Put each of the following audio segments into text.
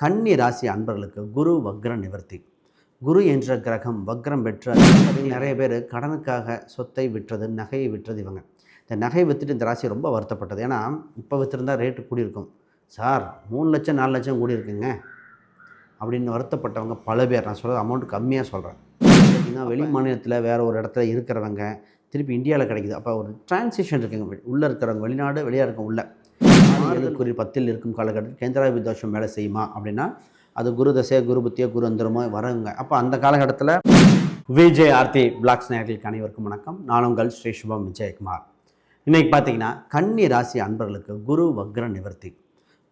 கன்னி ராசி அன்பர்களுக்கு குரு வக்ர நிவர்த்தி. குரு என்ற கிரகம் வக்ரம் பெற்ற நிறைய பேர் கடனுக்காக சொத்தை விற்றது நகையை விற்றது இவங்க. இந்த நகையை விற்றுட்டு இந்த ராசி ரொம்ப வருத்தப்பட்டது. ஏன்னா இப்போ விற்றுருந்தா ரேட்டு கூடியிருக்கும். சார் மூணு லட்சம் நாலு லட்சம் கூடியிருக்குங்க அப்படின்னு வருத்தப்பட்டவங்க பல பேர். நான் சொல்கிறது அமௌண்ட் கம்மியாக சொல்கிறேன் பார்த்தீங்கன்னா வெளி மாநிலத்தில் வேறு ஒரு இடத்துல இருக்கிறவங்க திருப்பி இந்தியாவில் கிடைக்குது. அப்போ ஒரு டிரான்சிஷன் இருக்குங்க. உள்ளே இருக்கிறவங்க வெளிநாடு வெளியாக இருக்க உள்ள. குறி பத்தில் இருக்கும் காலகட்டத்தில் கேந்திராபி தோஷம் வேலை செய்யுமா அப்படின்னா அது குரு தசை குரு புத்தியோ குரு அந்தரமோ வரவங்க. அப்போ அந்த காலகட்டத்தில் விஜய் ஆர்த்தி பிளாக்ஸ் நேர்களுக்கு அனைவருக்கும் வணக்கம். நான் உங்கள் ஸ்ரீ சுபம் விஜயகுமார். இன்றைக்கி பார்த்தீங்கன்னா கன்னி ராசி அன்பர்களுக்கு குரு வக்ர நிவர்த்தி.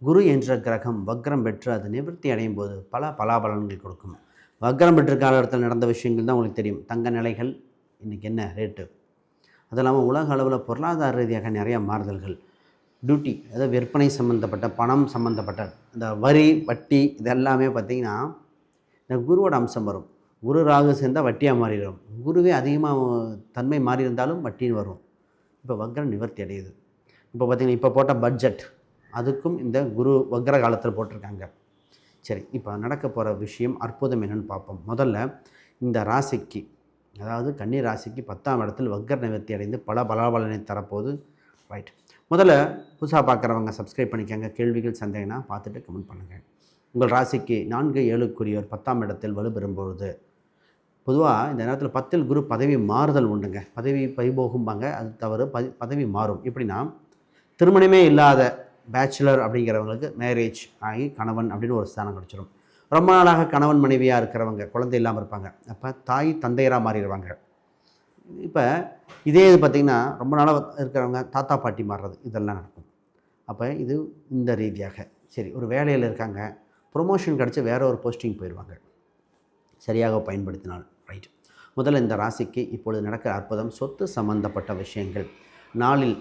குரு என்ற கிரகம் வக்ரம் பெற்று அது நிவர்த்தி அடையும் போது பல பலாபலன்கள் கொடுக்கும். வக்ரம் பெற்ற காலகட்டத்தில் நடந்த விஷயங்கள் தான் உங்களுக்கு தெரியும். தங்க நிலைகள் இன்றைக்கி என்ன ரேட்டு அது இல்லாமல் உலக அளவில் பொருளாதார ரீதியாக நிறைய மாறுதல்கள். டியூட்டி அதாவது விற்பனை சம்மந்தப்பட்ட பணம் சம்மந்தப்பட்ட இந்த வரி வட்டி இதெல்லாமே பார்த்திங்கன்னா இந்த குருவோட அம்சம் வரும். குரு ராகு சேர்ந்தால் வட்டியாக மாறிடும். குருவே அதிகமாக தன்மை மாறி இருந்தாலும் வட்டின்னு வரும். இப்போ வக்ரம் நிவர்த்தி அடையுது. இப்போ பார்த்திங்கன்னா இப்போ போட்ட பட்ஜெட் அதுக்கும் இந்த குரு வக்ர காலத்தில் போட்டிருக்காங்க. சரி இப்போ நடக்க போகிற விஷயம் அற்புதம் என்னென்னு பார்ப்போம். முதல்ல இந்த ராசிக்கு அதாவது கன்னி ராசிக்கு பத்தாம் இடத்தில் வக்ர நிவர்த்தி அடைந்து பல பலாபலனை தரப்போது ரைட் முதல்ல புதுசாக பார்க்குறவங்க சப்ஸ்கிரைப் பண்ணிக்கோங்க. கேள்விகள் சந்தேகம்னா பார்த்துட்டு கமெண்ட் பண்ணுங்கள் உங்கள் ராசிக்கு நான்கு ஏழுக்குரியவர் பத்தாம் இடத்தில் வலுப்பெறும்பொழுது பொதுவாக இந்த நேரத்தில் பத்தில் குரு பதவி மாறுதல் உண்டுங்க. பதவி பறிபோகும்பாங்க. அது தவறு. பதி பதவி மாறும். எப்படின்னா திருமணமே இல்லாத பேச்சுலர் அப்படிங்கிறவங்களுக்கு மேரேஜ் ஆகி கணவன் அப்படின்னு ஒரு ஸ்தானம் கிடச்சிடும் ரொம்ப நாளாக கணவன் மனைவியாக இருக்கிறவங்க குழந்தை இல்லாமல் இருப்பாங்க. அப்போ தாய் தந்தையராக மாறிடுவாங்க. இப்போ இதே இது பார்த்திங்கன்னா ரொம்ப நாளாக இருக்கிறவங்க தாத்தா பாட்டி மாறுறது. இதெல்லாம் நடக்கும். அப்போ இது இந்த ரீதியாக. சரி ஒரு வேலையில் இருக்காங்க. ப்ரொமோஷன் கிடச்சி வேற ஒரு போஸ்டிங் போயிடுவாங்க சரியாக பயன்படுத்தினால் ரைட் முதல்ல இந்த ராசிக்கு இப்பொழுது நடக்கிற அற்புதம் சொத்து சம்பந்தப்பட்ட விஷயங்கள். நாளில்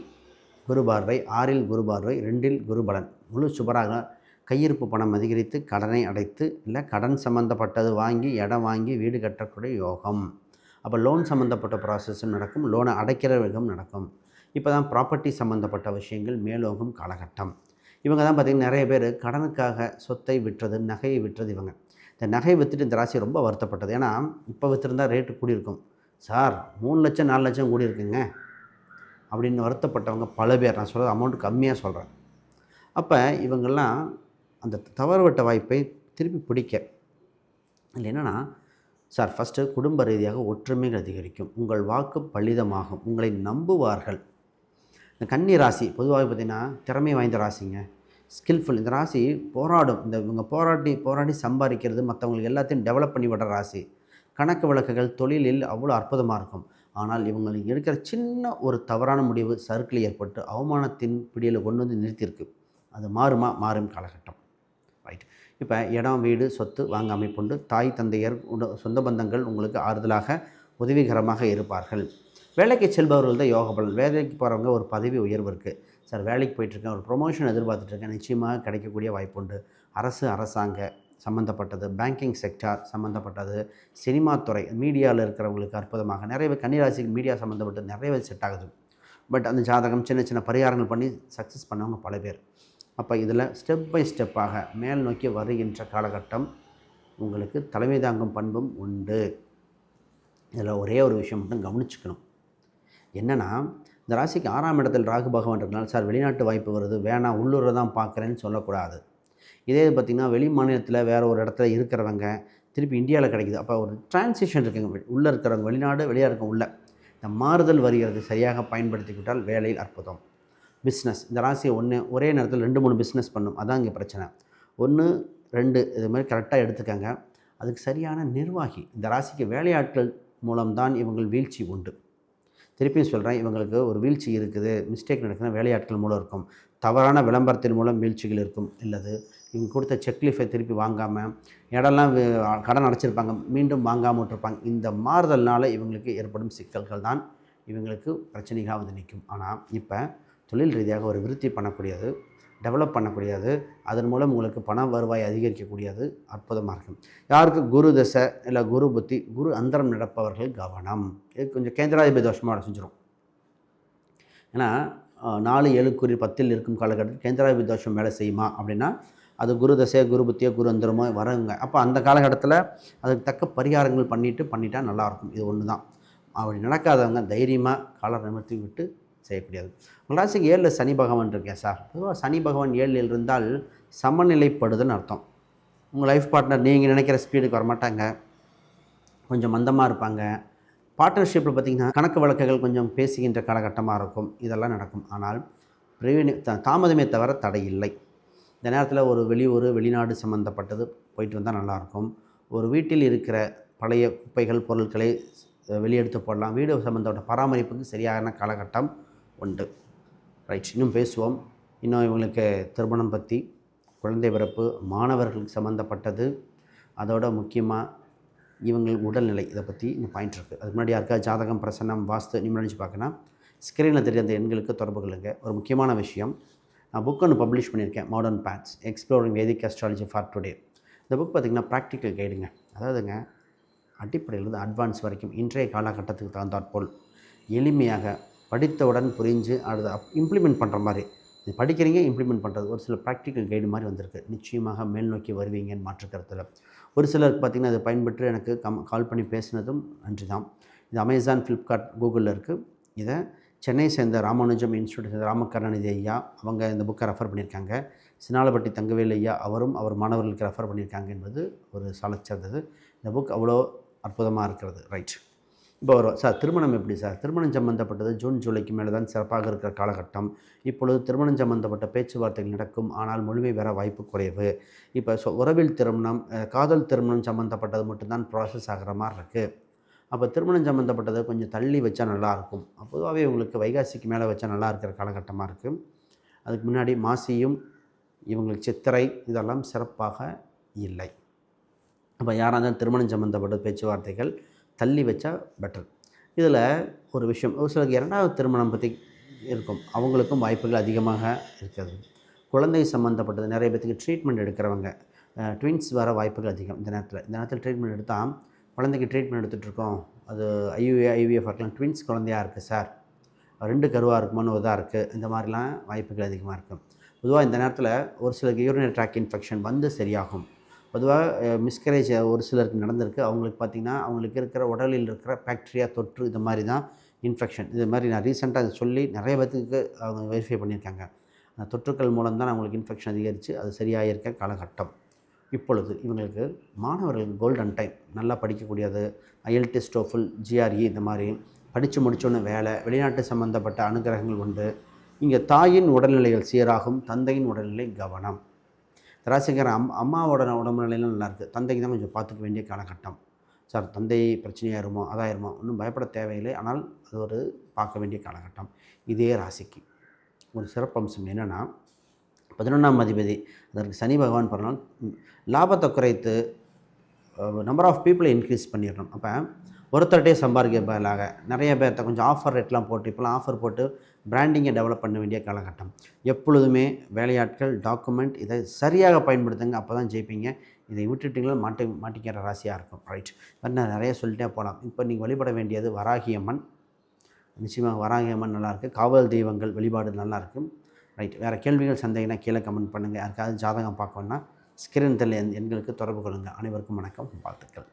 குரு பார்வை ஆறில் குரு பார்வை ரெண்டில் குருபலன் முழு சுபராக கையிருப்பு பணம் அதிகரித்து கடனை அடைத்து இல்லை கடன் சம்மந்தப்பட்டது வாங்கி இடம் வாங்கி வீடு கட்டக்கூடிய யோகம். அப்போ லோன் சம்மந்தப்பட்ட ப்ராசஸும் நடக்கும் லோனை அடைக்கிற விதம் நடக்கும். இப்போ தான் ப்ராப்பர்ட்டி சம்மந்தப்பட்ட விஷயங்கள் மேலோகும் காலகட்டம். இவங்க தான் பார்த்திங்கன்னா நிறைய பேர் கடனுக்காக சொத்தை விற்றது நகையை விற்றது இவங்க. இந்த நகை விற்றுட்டு இந்த ராசி ரொம்ப வருத்தப்பட்டது. ஏன்னா இப்போ விற்றுருந்தா ரேட்டு கூடியிருக்கும் சார் மூணு லட்சம் நாலு லட்சம் கூடியிருக்குங்க அப்படின்னு வருத்தப்பட்டவங்க பல பேர். நான் சொல்கிறது அமௌண்ட் கம்மியாக சொல்கிறேன் அப்போ இவங்கெல்லாம் அந்த தவறுவிட்ட வாய்ப்பை திருப்பி பிடிக்க. இல்லை என்னென்னா சார் ஃபஸ்ட்டு குடும்ப ரீதியாக ஒற்றுமைகள் அதிகரிக்கும். உங்கள் வாக்கு பலிதமாகும். உங்களை நம்புவார்கள். இந்த கன்னி ராசி பொதுவாக பார்த்திங்கன்னா திறமை வாய்ந்த ராசிங்க. ஸ்கில்ஃபுல் இந்த ராசி போராடும். இந்த இவங்க போராட்டி போராடி சம்பாதிக்கிறது மற்றவங்களுக்கு எல்லாத்தையும் டெவலப் பண்ணி விடுற ராசி. கணக்கு வழக்குகள் தொழிலில் அவ்வளோ அற்புதமாக இருக்கும். ஆனால் இவங்களுக்கு எடுக்கிற சின்ன ஒரு தவறான முடிவு சறுக்கில் ஏற்பட்டு அவமானத்தின் பிடியில் கொண்டு வந்து நிறுத்தியிருக்கு. அது மாறுமா? மாறும் காலகட்டம். ரைட் இப்போ இடம் வீடு சொத்து வாங்க அமைப்புண்டு தாய் தந்தையர் உட- சொந்த பந்தங்கள் உங்களுக்கு ஆறுதலாக உதவிகரமாக இருப்பார்கள். வேலைக்கு செல்பவர்கள் தான் யோக பலன். வேலைக்கு போகிறவங்க ஒரு பதவி உயர்வு இருக்குது சார் வேலைக்கு போயிட்டுருக்கேன் ஒரு ப்ரொமோஷன் எதிர்பார்த்துட்ருக்கேன். நிச்சயமாக கிடைக்கக்கூடிய வாய்ப்புண்டு அரசு அரசாங்க சம்மந்தப்பட்டது பேங்கிங் செக்டார் சம்மந்தப்பட்டது சினிமா துறை மீடியாவில் இருக்கிறவங்களுக்கு அற்புதமாக. நிறைய கன்னிராசிக்கு மீடியா சம்மந்தப்பட்டது நிறைய செட் ஆகுது. பட் அந்த ஜாதகம் சின்ன சின்ன பரிகாரங்கள் பண்ணி சக்ஸஸ் பண்ணவங்க பல பேர். அப்போ இதில் ஸ்டெப் பை ஸ்டெப்பாக மேல் நோக்கி வருகின்ற காலகட்டம் உங்களுக்கு தலைமை தாங்கும் பண்பும் உண்டு. இதில் ஒரே ஒரு விஷயம் மட்டும் கவனிச்சுக்கணும். என்னென்னா இந்த ராசிக்கு ஆறாம் இடத்தில் ராகு பகவான் சார் வெளிநாட்டு வாய்ப்பு வருது வேணாம் உள்ளூரில் தான் பார்க்குறேன்னு சொல்லக்கூடாது. இதே இது பார்த்திங்கன்னா வெளி மாநிலத்தில் வேறு ஒரு இடத்துல இருக்கிறவங்க திருப்பி இந்தியாவில் கிடைக்குது. அப்போ ஒரு டிரான்சிஷன் இருக்குங்க. உள்ளே இருக்கிறவங்க வெளிநாடு வெளியாக இருக்க உள்ள இந்த மாறுதல் வருகிறது சரியாக பயன்படுத்திக்கிட்டால் வேலையில் அற்புதம். பிஸ்னஸ் இந்த ராசியை ஒன்று ஒரே நேரத்தில் ரெண்டு மூணு பிஸ்னஸ் பண்ணும். அதான் இங்கே பிரச்சனை. ஒன்று ரெண்டு இது மாதிரி கரெக்டாக எடுத்துக்கங்க. அதுக்கு சரியான நிர்வாகி. இந்த ராசிக்கு வேலையாட்கள் மூலம்தான் இவங்கள் வீழ்ச்சி உண்டு. திருப்பியும் சொல்கிறேன் இவங்களுக்கு ஒரு வீழ்ச்சி இருக்குது. மிஸ்டேக் நடக்குதுன்னா வேலையாட்கள் மூலம் இருக்கும். தவறான விளம்பரத்தின் மூலம் வீழ்ச்சிகள் இருக்கும். இல்லது இவங்க கொடுத்த செக்லீஃபை திருப்பி வாங்காமல் இடம்லாம் கடன் அடைச்சிருப்பாங்க. மீண்டும் வாங்காமல் விட்டுருப்பாங்க. இந்த மாறுதல்னால் இவங்களுக்கு ஏற்படும் சிக்கல்கள் தான் இவங்களுக்கு பிரச்சனைகளாக வந்து நிற்கும். ஆனால் இப்போ தொழில் ரீதியாக ஒரு விருத்தி பண்ணக்கூடியது டெவலப் பண்ணக்கூடியது அதன் மூலம் உங்களுக்கு பண வருவாய் அதிகரிக்கக்கூடியது அற்புதமாக இருக்கும். யாருக்கு குரு தசை இல்லை குரு புத்தி குரு அந்தரம் நடப்பவர்கள் கவனம். இது கொஞ்சம் கேந்திராதிபதி தோஷமாக செஞ்சிடும் ஏன்னா நாலு நாலு ஏழுக்குறி பத்தில் இருக்கும் காலகட்டத்தில் கேந்திராதிபதி தோஷம் வேலை செய்யுமா அப்படின்னா அது குரு தசையோ குரு புத்தியோ குரு அந்தரமோ வரங்க. அப்போ அந்த காலகட்டத்தில் அதுக்கு தக்க பரிகாரங்கள் பண்ணிவிட்டு பண்ணிட்டா நல்லாயிருக்கும் இது ஒன்று தான் அப்படி நடக்காதவங்க தைரியமாக காலர் நிமிர்த்தி விட்டு செய்யக்கூடியது ராசிக்கு ஏழில் சனி பகவான் இருக்கேன் சார். பொதுவாக சனி பகவான் ஏழில் இருந்தால் சமநிலைப்படுதுன்னு அர்த்தம். உங்கள் லைஃப் பார்ட்னர் நீங்கள் நினைக்கிற ஸ்பீடுக்கு வரமாட்டாங்க. கொஞ்சம் மந்தமாக இருப்பாங்க. பார்ட்னர்ஷிப்பில் பார்த்திங்கன்னா கணக்கு வழக்குகள் கொஞ்சம் பேசுகின்ற காலகட்டமாக இருக்கும். இதெல்லாம் நடக்கும். ஆனால் பிரவீனி த தாமதமே தவிர தடை இல்லை. இந்த நேரத்தில் ஒரு வெளியூர் வெளிநாடு சம்மந்தப்பட்டது போயிட்டு வந்தால் நல்லாயிருக்கும் ஒரு வீட்டில் இருக்கிற பழைய குப்பைகள் பொருட்களை வெளியெடுத்து போடலாம். வீடு சம்மந்தப்பட்ட பராமரிப்புக்கு சரியான காலகட்டம் உண்டு. ரைட் இன்னும் பேசுவோம். இன்னும் இவங்களுக்கு திருமணம் பற்றி குழந்தை பிறப்பு மாணவர்களுக்கு சம்மந்தப்பட்டது அதோட முக்கியமாக இவங்கள் உடல்நிலை இதை பற்றி இந்த பாயிண்ட் இருக்குது அதுக்கு முன்னாடி யாருக்கா ஜாதகம் பிரசன்னம் வாஸ்து நீங்கள் நினச்சி பார்க்கணும் ஸ்க்ரீனில் தெரிய அந்த எண்களுக்கு தொடர்பு கொள்ளுங்க. ஒரு முக்கியமான விஷயம் நான் புக் ஒன்று பப்ளிஷ் பண்ணியிருக்கேன் modern bets exploring Vedic astrology for today இந்த புக் பார்த்திங்கன்னா ப்ராக்டிக்கல் கைடுங்க அதாவதுங்க அடிப்படையிலிருந்து அட்வான்ஸ் வரைக்கும் இன்றைய காலகட்டத்துக்கு தகுந்தாற்போல் எளிமையாக படித்தவுடன் புரிஞ்சு அடுத்த இம்ப்ளிமெண்ட் பண்ணுற மாதிரி. இது படிக்கிறீங்க இம்ப்ளிமெண்ட் பண்ணுறது ஒரு சில ப்ராக்டிக்கல் கைடு மாதிரி வந்திருக்கு. நிச்சயமாக மேல் நோக்கி வருவீங்கன்னு மாற்றுக்கிறதுல ஒரு சிலருக்கு பார்த்திங்கன்னா அதை பயன்பெற்று எனக்கு கம் கால் பண்ணி பேசினதும் நன்றி தான். இது அமேசான் ஃப்ளிப்கார்ட் கூகுளில் இருக்குது இதை சென்னை சேர்ந்த ராமானுஜம் இன்ஸ்டியூட் சேர்ந்த ராமகருணாநிதி ஐயா அவங்க இந்த புக்கை ரெஃபர் பண்ணியிருக்காங்க. சினாலப்பட்டி தங்கவேல் ஐயா அவரும் அவர் மாணவர்களுக்கு ரெஃபர் பண்ணியிருக்காங்க என்பது ஒரு சாலச்சிறந்தது இந்த புக் அவ்வளோ அற்புதமாக இருக்கிறது. ரைட் இப்போ வரும். சார் திருமணம் எப்படி சார்? திருமணம் சம்பந்தப்பட்டது ஜூன் ஜூலைக்கு மேலே தான் சிறப்பாக இருக்கிற காலகட்டம். இப்பொழுது திருமணம் சம்பந்தப்பட்ட பேச்சுவார்த்தைகள் நடக்கும். ஆனால் முழுமை பெற வாய்ப்பு குறைவு. இப்போ சொ உறவில் திருமணம் காதல் திருமணம் சம்மந்தப்பட்டது மட்டும்தான் ப்ராசஸ் ஆகிற மாதிரி இருக்குது அப்போ திருமணம் சம்மந்தப்பட்டதை கொஞ்சம் தள்ளி வச்சா நல்லாயிருக்கும் பொதுவாகவே உங்களுக்கு வைகாசிக்கு மேலே வச்சா நல்லா இருக்கிற காலகட்டமாக இருக்குது அதுக்கு முன்னாடி மாசியும் இவங்களுக்கு சித்திரை இதெல்லாம் சிறப்பாக இல்லை. அப்போ யாராக இருந்தாலும் திருமணம் சம்மந்தப்பட்ட பேச்சுவார்த்தைகள் தள்ளி வச்சா பெட்டர் இதில் ஒரு விஷயம் ஒரு சிலருக்கு இரண்டாவது திருமணம் பற்றி இருக்கும். அவங்களுக்கும் வாய்ப்புகள் அதிகமாக இருக்கிறது. குழந்தை சம்மந்தப்பட்டது நிறைய பேத்துக்கு ட்ரீட்மெண்ட் எடுக்கிறவங்க ட்வின்ஸ் வர வாய்ப்புகள் அதிகம் இந்த நேரத்தில். இந்த நேரத்தில் ட்ரீட்மெண்ட் எடுத்தால் குழந்தைக்கு ட்ரீட்மெண்ட் எடுத்துகிட்ருக்கோம் அது ஐயூஏ ஐவிஎஃப் இருக்கலாம். ட்வின்ஸ் குழந்தையாக இருக்குது சார் ரெண்டு கருவாக இருக்குமான்னு இதாக இருக்குது இந்த மாதிரிலாம் வாய்ப்புகள் அதிகமாக இருக்கும். பொதுவாக இந்த நேரத்தில் ஒரு சிலருக்கு யூரினரி ட்ராக் இன்ஃபெக்ஷன் வந்து சரியாகும். பொதுவாக மிஸ்கரேஜ் ஒரு சிலருக்கு நடந்திருக்கு. அவங்களுக்கு பார்த்திங்கன்னா அவங்களுக்கு இருக்கிற உடலில் இருக்கிற பாக்டீரியா தொற்று இந்த மாதிரி தான் இன்ஃபெக்ஷன் இது மாதிரி நான் ரீசெண்டாக அதை சொல்லி நிறைய பேத்துக்கு அவங்க வெரிஃபை பண்ணியிருக்காங்க. அந்த தொற்றுக்கள் மூலம் தான் அவங்களுக்கு இன்ஃபெக்ஷன் அதிகரித்து அது சரியாக இருக்க காலகட்டம். இப்பொழுது இவங்களுக்கு மாணவர்களுக்கு கோல்டன் டைம் நல்லா படிக்கக்கூடியது ஐஎல்டி ஸ்டோஃபுல் ஜிஆர்இ இந்த மாதிரி படித்து முடித்தோன்னு வேலை வெளிநாட்டு சம்மந்தப்பட்ட அனுகிரகங்கள் உண்டு. இங்கே தாயின் உடல்நிலைகள் சீராகும் தந்தையின் உடல்நிலை கவனம். ராசிக்காரன் அம் அம்மாவோட உடம்புநிலையெல்லாம் நல்லா இருக்குது தந்தைக்கு தான் கொஞ்சம் பார்த்துக்க வேண்டிய காலகட்டம். சார் தந்தை பிரச்சனையாயிருமோ அதாயிருமோ ஒன்றும் பயப்பட தேவையில்லை. ஆனால் அது ஒரு பார்க்க வேண்டிய காலகட்டம். இதே ராசிக்கு. ஒரு சிறப்பம்சம் என்னென்னா பதினொன்றாம் அதிபதி அதற்கு சனி பகவான் பிறனால் லாபத்தை குறைத்து நம்பர் ஆஃப் பீப்புளை இன்க்ரீஸ் பண்ணிடணும். அப்போ ஒருத்தர்கிட்டே சம்பாதிக்க பதிலாக நிறைய பேர்த்த கொஞ்சம் ஆஃபர் ரேட்லாம் போட்டு இப்போலாம் ஆஃபர் போட்டு பிராண்டிங்கை டெவலப் பண்ண வேண்டிய காலகட்டம். எப்பொழுதுமே வேலையாட்கள் டாக்குமெண்ட் இதை சரியாக பயன்படுத்துங்க அப்போ தான் ஜெயிப்பீங்க. இதை விட்டுட்டிங்களா மாட்டி மாட்டிக்கிற ராசியாக இருக்கும். ரைட் நான் நிறைய சொல்லிட்டே போகலாம் இப்போ நீங்கள் வழிபட வேண்டியது வராகியம்மன். நிச்சயமாக வராகியம்மன் நல்லாயிருக்கு காவல் தெய்வங்கள் வழிபாடு நல்லாயிருக்கு ரைட் வேறு கேள்விகள் சந்தேகம்னா கீழே கமெண்ட் பண்ணுங்கள் யாருக்காவது ஜாதகம் பார்க்கணுன்னா ஸ்கிரீன் தெரியல எண்களுக்கு தொடர்பு கொள்ளுங்கள் அனைவருக்கும் வணக்கம். வாழ்த்துக்கள்.